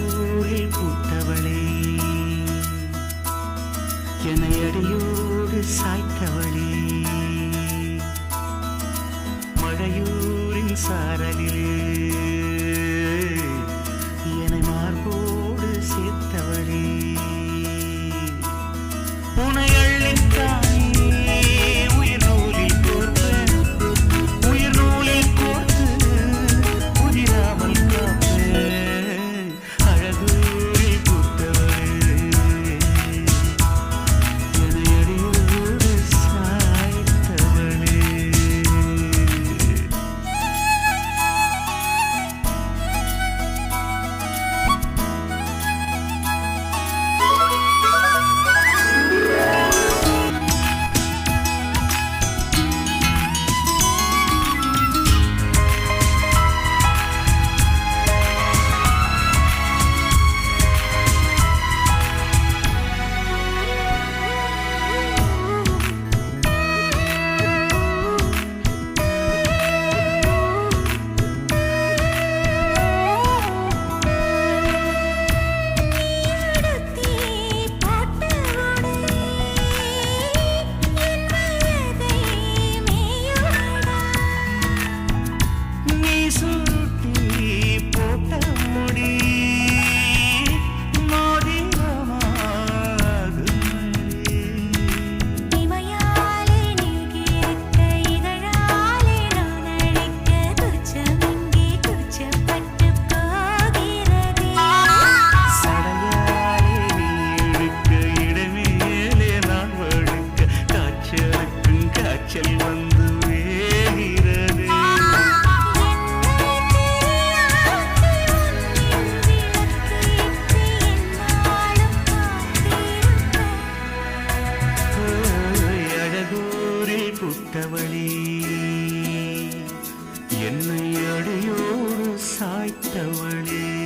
அடியோரில் பூத்தவளே. என்னை அடியோடு சாய்த்தவளே. மழையூரின் சாரலிலே விட்டவளே என்னை அடையோடு சாய்த்தவளே.